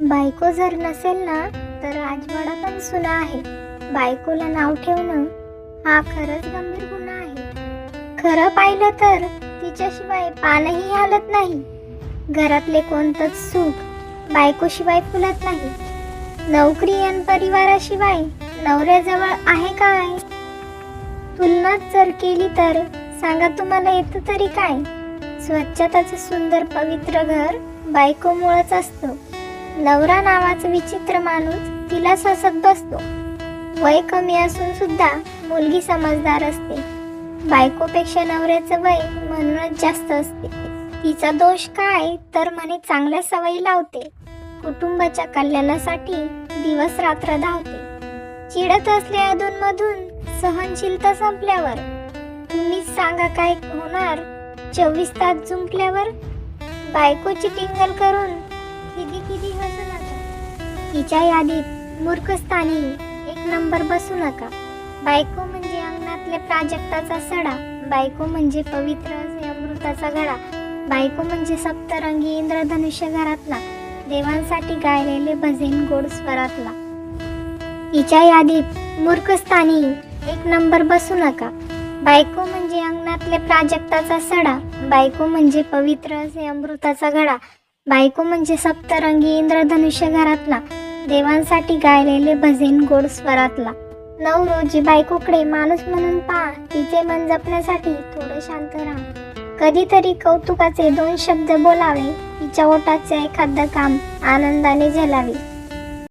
बायको जर नसेल ना तर राजवाडा पण सुना आहे. बायकोला नाव ठेवणं हा खरंच गंभीर गुन्हा आहे. खरं पाहिलं तर तिच्याशिवाय पानही हालत नाही. घरातले कोणतंच सुख बायकोशिवाय फुलत नाही. नोकरी आणि परिवाराशिवाय नवऱ्याजवळ आहे काय? तुलनाच जर केली तर सांगा तुम्हाला येतं तरी काय? स्वच्छताचं सुंदर पवित्र घर बायकोमुळंच असतं. नवरा नावाचा विचित्र माणूस तिला ससत बसतो वय कमी असून सुद्धा मुलगी समजदार असते. बायकोपेक्षा नवऱ्याचं वय म्हणूनच जास्त असते. तिचा दोष काय तर म्हणे चांगल्या सवयी लावते. कुटुंबाच्या कल्याणासाठी दिवस रात्र धावते. चिडत असले अधूनमधून सहनशीलता संपल्यावर. तुम्हीच सांगा काय होणार? चोवीस तास जुंपल्यावर बायकोची टिंगल करून किती किती हसू नका तिच्या यादीत मूर्खस्थानी एक नंबर बसू नका. बायको म्हणजे अंगणातल्या प्राजक्ताचा सडा. बायको म्हणजे पवित्र असे अमृताचा घडा बायको म्हणजे सप्तरंगी इंद्रधनुष्य घरातला. देवांसाठी गायलेले भजन गोड स्वरातला. तिच्या यादीत मूर्खस्थानी एक नंबर बसू नका. बायको म्हणजे अंगणातले प्राजक्ताचा सडा. बायको म्हणजे पवित्र असे अमृताचा घडा बायको म्हणजे सप्तरंगी इंद्रधनुष्य घरातला. देवांसाठी गायलेले भजन गोड स्वरातला. नऊ रोजी बायकोकडे माणूस म्हणून पहा तिचे मन जपण्यासाठी थोडं शांत राहा. कधीतरी कौतुकाचे दोन शब्द बोलावे तिच्या ओटाचे एखादं काम आनंदाने झेलावे.